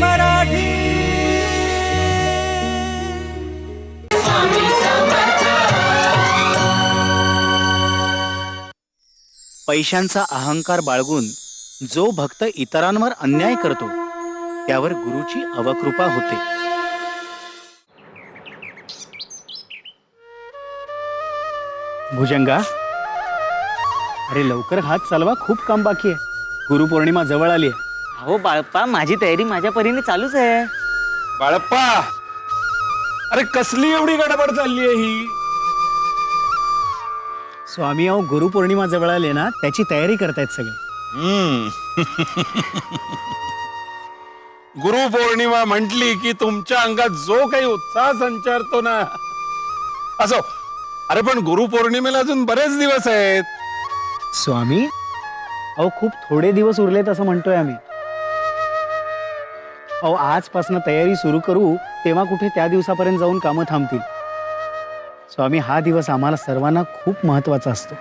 मराठी. पैशांचा अहंकार बाळगून जो भक्त इतरांवर अन्याय करतो त्यावर गुरुची अवकृपा होते. भुजंगा अरे लवकर हात चालवा खूप काम बाकी आहे. गुरुपौर्णिमा जवळ आली आहे. हो बाळप्पा माझी तयारी माझ्या परीने चालूच आहे. बाळप्पा! अरे कसली एवढी गडबड चालली आहे ही? स्वामी अहो गुरुपौर्णिमा जवळ आली ना त्याची तयारी करतायत सगळे. गुरुपौर्णिमा म्हटली की तुमच्या अंगात जो काही उत्साह संचारतो ना असो. अरे पण गुरुपौर्णिमेला अजून बरेच दिवस आहेत. स्वामी अहो खूप थोडे दिवस उरलेत असं म्हणतोय आम्ही. अहो आजपासून तयारी सुरू करू तेव्हा कुठे त्या दिवसापर्यंत जाऊन कामं थांबतील. स्वामी हा दिवस आम्हाला सर्वांना खूप महत्त्वाचा असतो.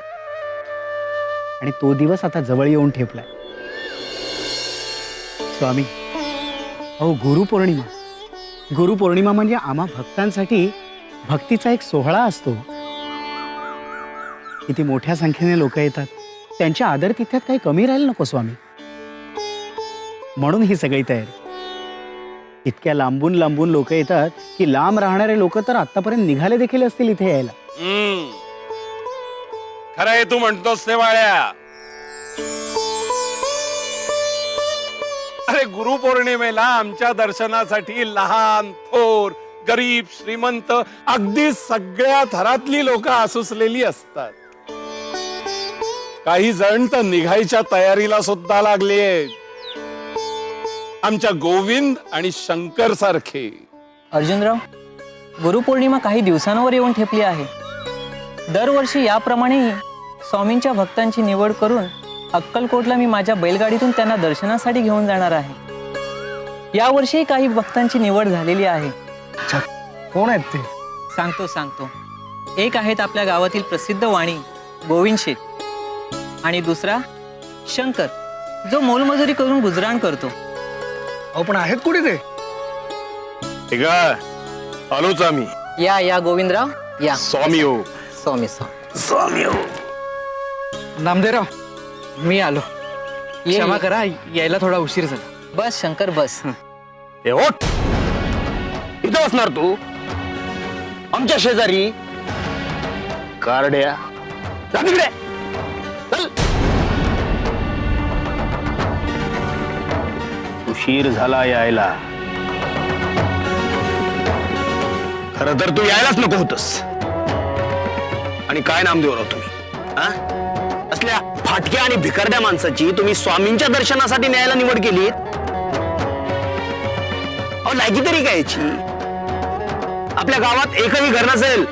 आणि तो दिवस आता जवळ येऊन ठेपलाय. स्वामी अहो गुरुपौर्णिमा गुरुपौर्णिमा म्हणजे आम्हा भक्तांसाठी भक्तीचा एक सोहळा असतो. किती मोठ्या संख्येने लोक येतात. त्यांच्या आदर तिथ्यात काही कमी राहील नको स्वामी. म्हणून ही सगळी तयारी. इतक्या लांबून लांबून लोक येतात की लांब राहणारे लोक तर आतापर्यंत निघाले देखील असतील इथे यायला. खरं आहे तू म्हणतोस ते वाळ्या अरे गुरुपौर्णिमेला आमच्या दर्शनासाठी लहान थोर गरीब श्रीमंत अगदी सगळ्या थरातली लोक आसुसलेली असतात. काही जण तर निघायच्या तयारीला सुद्धा लागले आमच्या गोविंद आणि शंकर सारखे. अर्जुनराव गुरुपौर्णिमा काही दिवसांवर येऊन ठेपली आहे. दरवर्षी याप्रमाणेही स्वामींच्या भक्तांची निवड करून अक्कलकोटला मी माझ्या बैलगाडीतून त्यांना दर्शनासाठी घेऊन जाणार आहे. यावर्षीही काही भक्तांची निवड झालेली आहे. कोण आहेत ते? सांगतो सांगतो. एक आहेत आपल्या गावातील प्रसिद्ध वाणी गोविंद शेठ. आणि दुसरा शंकर जो मोलमजुरी करून गुजराण करतो. अहो पण आहेत कुठे ते? ठीक आहे आलोच आम्ही. या या गोविंदराव. या. स्वामी हो. स्वामी स्वामी. स्वामी हो. नामदेवराव मी आलो. ये, क्षमा ये. करा यायला थोडा उशीर झाला. बस शंकर बस. ए ओठ इथं असणार तू? आमच्या शेजारी. कारड्या जा तिकडे. चल. उशीर झाला यायला. खर तर तू यायलाच नको होतस. आणि काय नामदेवराव तुम्ही? असल्या फाटक्या आणि भिकारड्या माणसाची तुम्ही स्वामींच्या दर्शनासाठी न्यायला निवड केली अहो लायकी तरी काय याची? आपल्या गावात एकही घर नसेल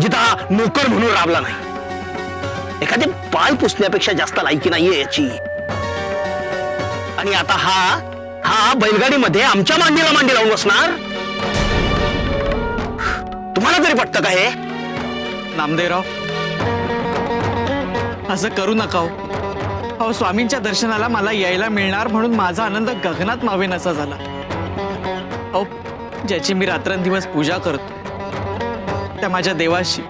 जिथं हा नोकर म्हणून राबला नाही. एखादी पाय पुसण्यापेक्षा जास्त लायकी नाहीये याची. आणि आता हा हा बैलगाडीमध्ये आमच्या मांडीला मांडी लावून बसणार? तुम्हाला तरी वाटतं का हे? नामदेवराव असं करू नका हो. अहो स्वामींच्या दर्शनाला मला यायला मिळणार म्हणून माझा आनंद गगनात मावेनाचा झाला. अहो ज्याची मी रात्रंदिवस पूजा करतो त्या माझ्या देवाशी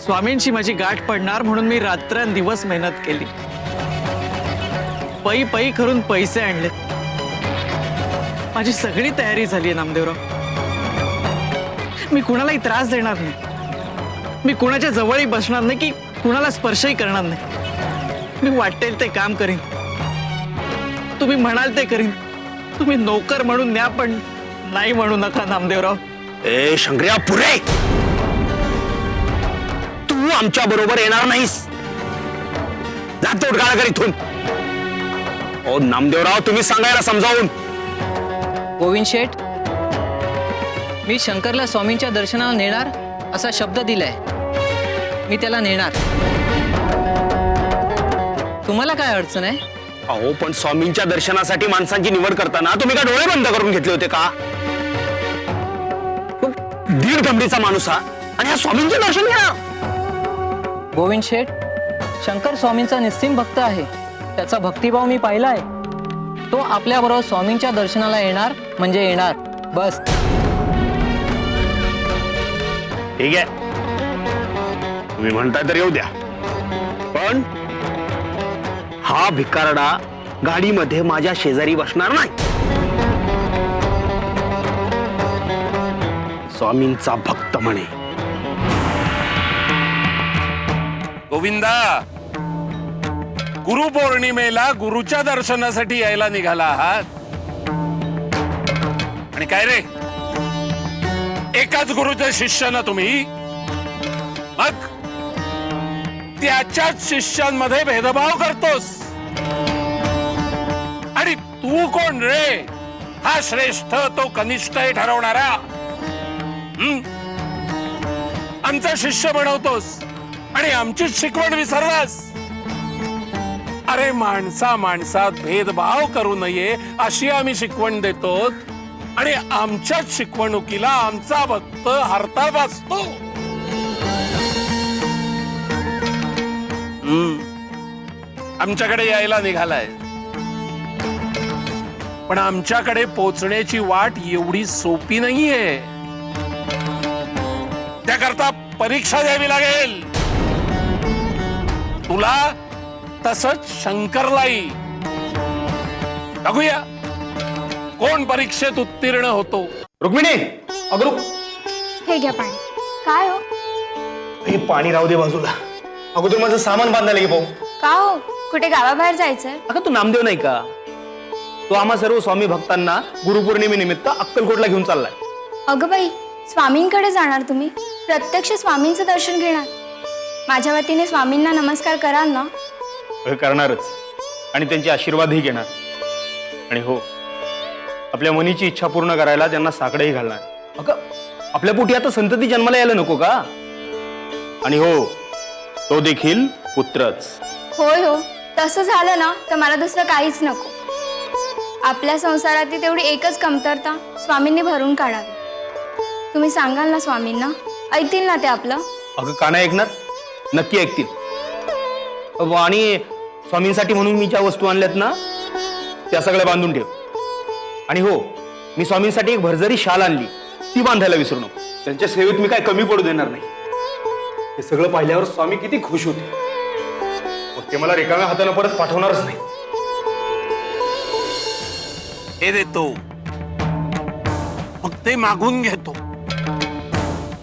स्वामींशी माझी गाठ पडणार म्हणून मी रात्रंदिवस मेहनत केली. पै पै करून पैसे आणले माझी सगळी तयारी झाली आहे नामदेवराव. मी कुणालाही त्रास देणार नाही. मी कुणाच्या जवळही बसणार नाही की कुणाला स्पर्शही करणार नाही. मी वाटेल ते काम करीन. तुम्ही म्हणाल ते करीन. तुम्ही नोकर म्हणून न्या पण नाही म्हणू नका नामदेवराव. ए शंकर्या पुरे! तू आमच्या बरोबर येणार नाहीस. जातो उडगाळा इथून. ओ नामदेवराव तुम्ही सांगायला समजावून. गोविंद शेठ मी शंकरला स्वामींच्या दर्शनाला नेणार असा शब्द दिलाय. मी त्याला नेणार. तुम्हाला काय अडचण आहे? अहो पण स्वामींच्या दर्शनासाठी माणसांची निवड करताना तुम्ही का डोळे बंद करून घेतले होते का? दीड गंभीरचा माणूस हा. आणि हा स्वामींचे दर्शन घेणार. गोविंद शेठ शंकर स्वामींचा निस्सिम भक्त आहे. त्याचा भक्तिभाव मी पाहिला आहे तो आपल्याबरोबर स्वामींच्या दर्शनाला येणार म्हणजे येणार. बस. ठीक आहे. तुम्ही म्हणताय तर येऊ द्या. पण हा भिकारडा गाडीमध्ये माझ्या शेजारी बसणार नाही. स्वामींचा भक्त म्हणे. गोविंदा! गुरुपौर्णिमेला गुरुच्या दर्शनासाठी यायला निघाला आहात. आणि काय रे? एकाच गुरुचे शिष्य ना तुम्ही? मग त्याच्याच शिष्यांमध्ये भेदभाव करतोस. आणि तू कोण रे? हा श्रेष्ठ तो कनिष्ठ हे? ठरवणारा आमचा शिष्य बनवतोस. आणि आमचीच शिकवण विसरलास. अरे माणसा माणसात भेदभाव करू नये अशी आम्ही शिकवण देतो आणि आमच्याच शिकवणुकीला आमचा भक्त हरता वाचतो. आमच्याकडे यायला निघालाय. पण आमच्याकडे पोचण्याची वाट एवढी सोपी नाहीये. त्याकरता परीक्षा द्यावी लागेल. तुला तसंच शंकरलाई. बघूया कोण परीक्षेत उत्तीर्ण होतो. रुक्मिणी अगरू हे घ्या पाणी. काय हो? हे पाणी राहू दे बाजूला. अगोदर माझं सामान बांधायला घे भाऊ का हो? कुठे गावाबाहेर जायचंय? अगं तू नामदेव नाही का? तो आम्हा सर्व स्वामी भक्तांना गुरुपौर्णिमेनिमित्त अक्कलकोटला घेऊन चाललाय. अगं बाई स्वामींकडे जाणार तुम्ही? प्रत्यक्ष स्वामींचं दर्शन घेणार? माझ्या वतीने स्वामींना नमस्कार कराल ना? हे करणारच. आणि त्यांचे आशीर्वादही घेणार. आणि हो आपल्या मनीची इच्छा पूर्ण करायला त्यांना साकडंही घालणार. अगं आपल्या पोटी आता संतती जन्माला यायला नको का? आणि हो तो देखील पुत्रच. होय हो तसं झालं ना तर मला दुसरं काहीच नको. आपल्या संसारातील तेवढी एकच कमतरता स्वामींनी भरून काढावी. तुम्ही सांगाल ना स्वामींना? ऐकतील ना ते आपलं? अगं का नाही ऐकणार? नक्की ऐकतील. आणि स्वामींसाठी म्हणून मी ज्या वस्तू आणल्यात ना त्या सगळ्या बांधून ठेव. आणि हो मी स्वामींसाठी एक भरजरी शाल आणली ती बांधायला विसरू नको. त्यांच्या सेवेत मी काय कमी पडू देणार नाही. हे सगळं पाहिल्यावर स्वामी किती खुश होते. मग ते मला रिकाम्या हाताने परत पाठवणारच नाही. हे देतो. मग ते मागून घेतो.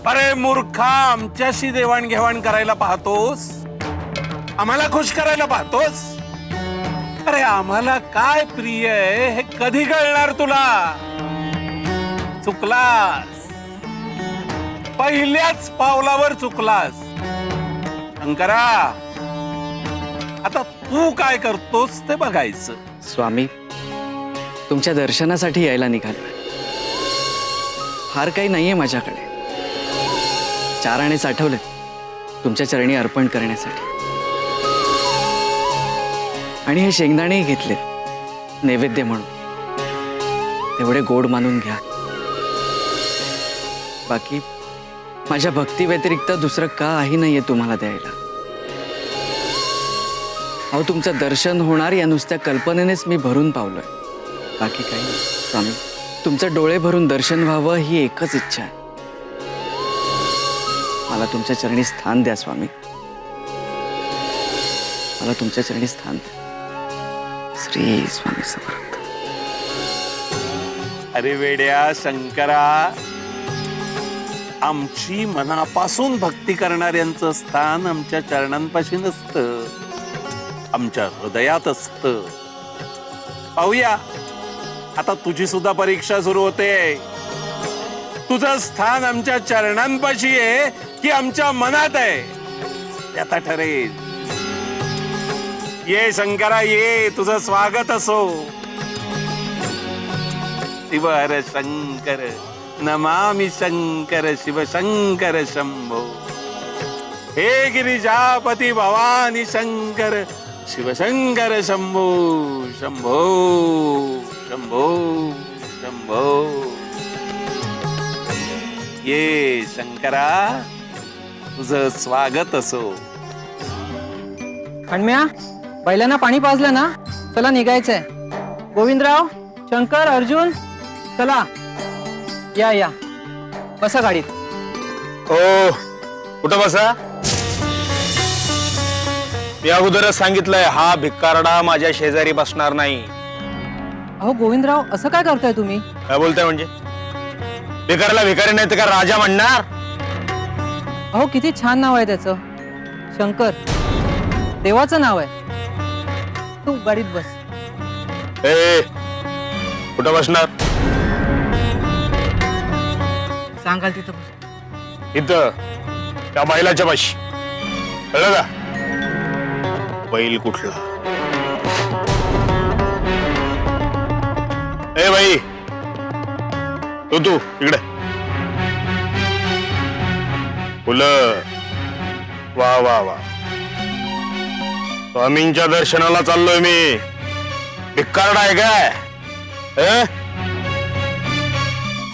अरे मूर्खा आमच्याशी देवाणघेवाण करायला पाहतोस? आम्हाला खुश करायला पाहतोस? अरे आम्हाला काय प्रिय आहे हे कधी कळणार तुला? चुकलास. पहिल्याच पावलावर चुकलास. शंकरा आता तू काय करतोस ते बघायचं. स्वामी तुमच्या दर्शनासाठी यायला निघालो. फार काही नाहीये माझ्याकडे. चार आणे साठवले तुमच्या चरणी अर्पण करण्यासाठी. आणि हे शेंगदाणेही घेतलेत. नैवेद्य म्हणून. तेवढे गोड मानून घ्या. बाकी माझ्या भक्ती व्यतिरिक्त दुसरं काही नाहीये तुम्हाला द्यायला. अहो तुमचं दर्शन होणार या नुसत्या कल्पनेनेच मी भरून पावलोय. बाकी काही नाही स्वामी. तुमचं डोळे भरून दर्शन व्हावं ही एकच इच्छा आहे. मला तुमच्या चरणी स्थान द्या स्वामी. मला तुमच्या चरणी स्थान द्या. श्री स्वामी समर्थ. अरे वेड्या शंकरा आमची मनापासून भक्ती करणाऱ्यांचं स्थान आमच्या चरणांपाशी नसतं आमच्या हृदयात असत. पाहूया आता तुझी सुद्धा परीक्षा सुरू होते. तुझं स्थान आमच्या चरणांपाशी आहे की आमच्या मनात आहे. ते आता ठरेल. ये शंकरा ये तुझं स्वागत असो. शिवर शंकर नमामि शंकर शिव शंकर शंभो. हे गिरिजापती भवानी शंकर शिव शंकर शंभो शंभो शंभो शंभो. ये शंकरा तुझं स्वागत असो. खंडम्या बैलांना पाणी पाजलं ना चला निघायचंय. गोविंदराव शंकर अर्जुन चला. या या. बसा गाडीत. ओ कुठं बसा? मी अगोदरच सांगितलंय हा भिकारडा माझ्या शेजारी बसणार नाही. अहो गोविंदराव असं काय करताय तुम्ही? काय बोलताय म्हणजे? भिकाराला भिकारी नाही तर का राजा म्हणणार? अहो किती छान नाव आहे त्याचं. शंकर. देवाचं नाव आहे. तू गाडीत बस. ए कुठं बसणार? सांगाल तिथं बस. इथं त्या बैलाच्या पाशी. कळलं का? बैल कुठला? ए बाई. तू तू इकडे. फुलं. वा वा वा. स्वामींच्या दर्शनाला चाललोय मी. भिक्कारड आहे काय? ए?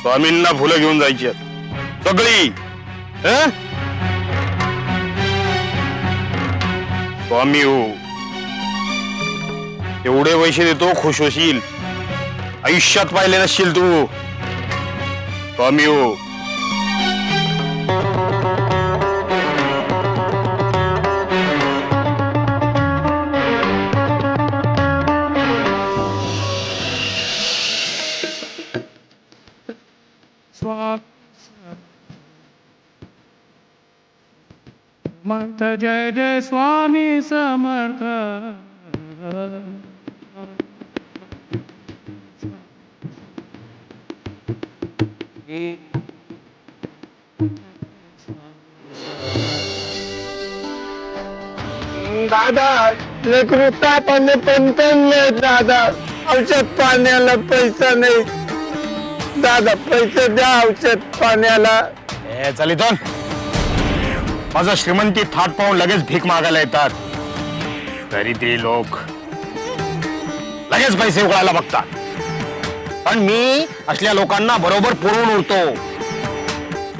स्वामींना फुलं घेऊन जायची आहेत. सगळी. हं? स्वामी हो. एवढे पैसे देतो खुश होशील. आयुष्यात पाहिले नसशील तू. स्वामी हो. समर्थ जय जय स्वामी समर्थ। दादा लेकरू तापाने पण नाही दादा. औषध पाण्याला पैसा नाही. दादा पैसे द्या औषध पाण्याला. ए चल इथून. माझं श्रीमंती थाट पाहून लगेच भीक मागायला येतात. दरिद्री लोक. लगेच पैसे उकळायला बघतात. पण मी असल्या लोकांना बरोबर पुरवून उरतो.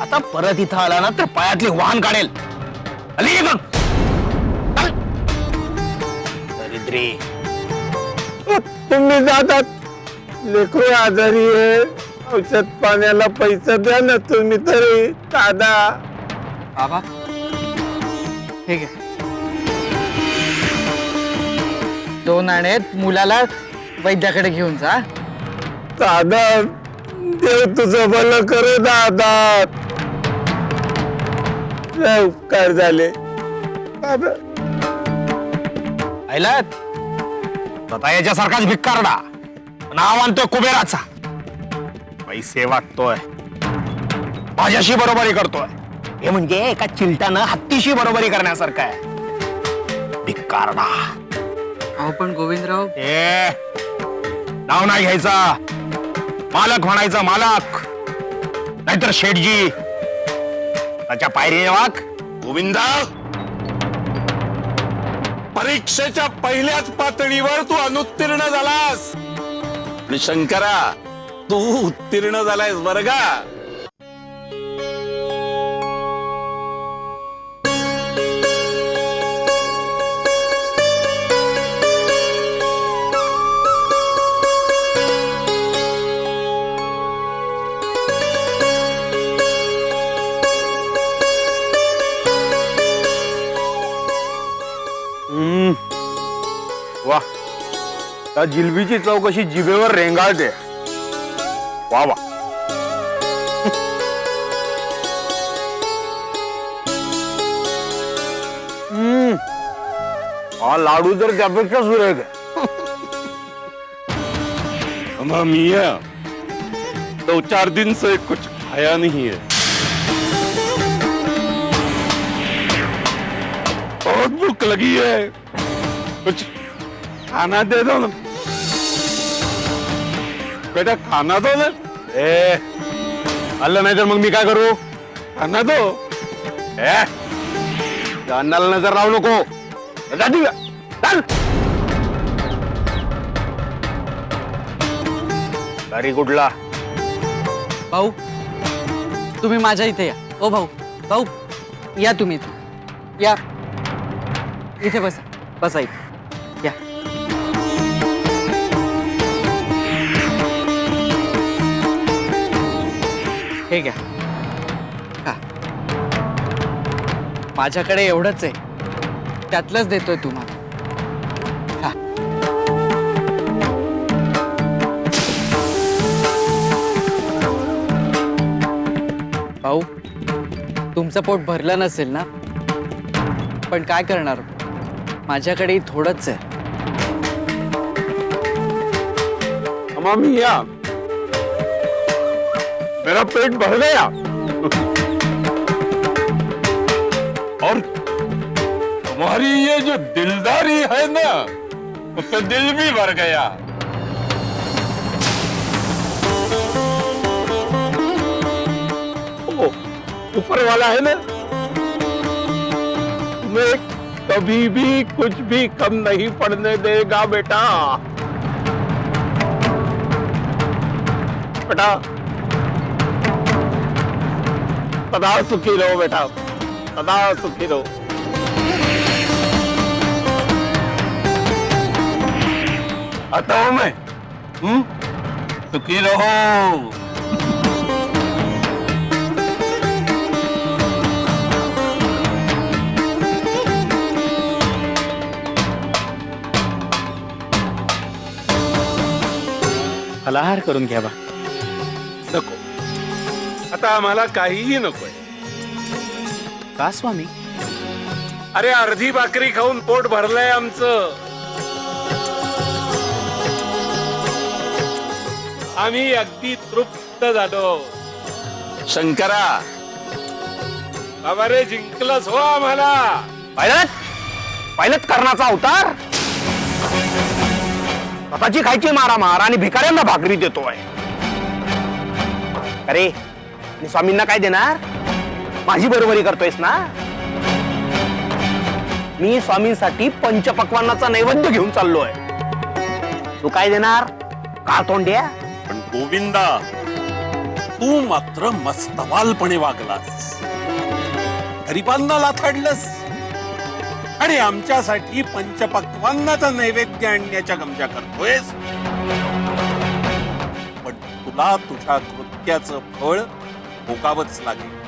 आता परत इथं आला ना तर पायातली वाहन काढेल. आली. चल. दरिद्री. तुम्ही जातात लेकरू आजारी आहे. औषध पाण्याला पैसा द्या ना तुम्ही तरी दादा. बाबा ठीक आहे दोन आहेत मुलाला वैद्याकडे घेऊन जा. दादा देव तुझं भलं करे दादा. लय उपकार झाले. दादा ऐलात? स्वतः याच्यासारखाच भिक्कारडा नाव आणतोय कुबेराचा. पैसे वाटतोय. माझ्याशी बरोबरी करतोय. हे म्हणजे एका चिलटानं हत्तीशी बरोबरी करण्यासारखं आहे. भिक्कारडा. अहो पण गोविंदराव ए नाव नाही घ्यायचा. मालक म्हणायचा मालक. नाहीतर शेठजी. त्याच्या पायरी वाघ. गोविंदा परीक्षेच्या पहिल्याच पातळीवर तू अनुत्तीर्ण झालास. आणि शंकरा तू उत्तीर्ण झालायस बरं का? वा त्या जिलबीची चौकशी जिभेवर रेंगाळते. वा वा हम्म. हा लाडू तर त्यापेक्षा सुरेख आहे. अमा मिया दो चार दिन से कुछ खाया नहीं है। बहुत भूख लगी है। कुछ खाना दे दो ना। बेटा खाना दो ना। ए आलं नाही तर मग मी काय करू? खाना दो ए अन्नाला नजर लावू नको. जा तू. चल. कुठला? भाऊ तुम्ही माझ्या इथे या. ओ भाऊ भाऊ या तुम्ही इथे. या. इथे बसा. बसा इथे. हे घ्या. खा माझ्याकडे एवढंच आहे. त्यातलंच देतोय तुम्हाला. भाऊ तुमचं पोट भरलं नसेल ना? पण काय करणार हो? माझ्याकडे थोडंच आहे. अम्मा या. मेरा पेट भर गया। और तुम्हारी ये जो दिलदारी है ना, उससे दिल भी भर गया। ऊपर वाला है ना? तुम्हें कभी भी कुछ भी कम नहीं पड़ने देगा बेटा। बेटा सदा सुखी रहो बेटा। सदा सुखी रहो। आता हूँ मैं हम्म? सुखी रहो। फलाहार करून घ्यावा नको. आता आम्हाला काहीही नकोय. का स्वामी? अरे अर्धी भाकरी खाऊन पोट भरलंय आमचं. आम्ही अगदी तृप्त झालो. शंकरा! बाबा रे जिंकलंच हो आम्हाला. पाहिलं पाहिलं कर्णाचा अवतार? स्वतःची खायची मारामार आणि भिकाऱ्यांना भाकरी देतोय. अरे आणि स्वामींना काय देणार? माझी बरोबरी करतोयस ना? मी स्वामींसाठी पंचपक्वानाचा नैवेद्य घेऊन चाललोय. तू काय देणार? का तोंड्या? पण गोविंदा तू मात्र मस्तवालपणे वागलास. गरीबांना लाथाडलंस. आणि आमच्यासाठी पंचपक्वांनाचा नैवेद्य आणण्याच्या गमजा करतोयस. पण तुला तुझ्या कृत्याचं फळ भोगावंच लागेल.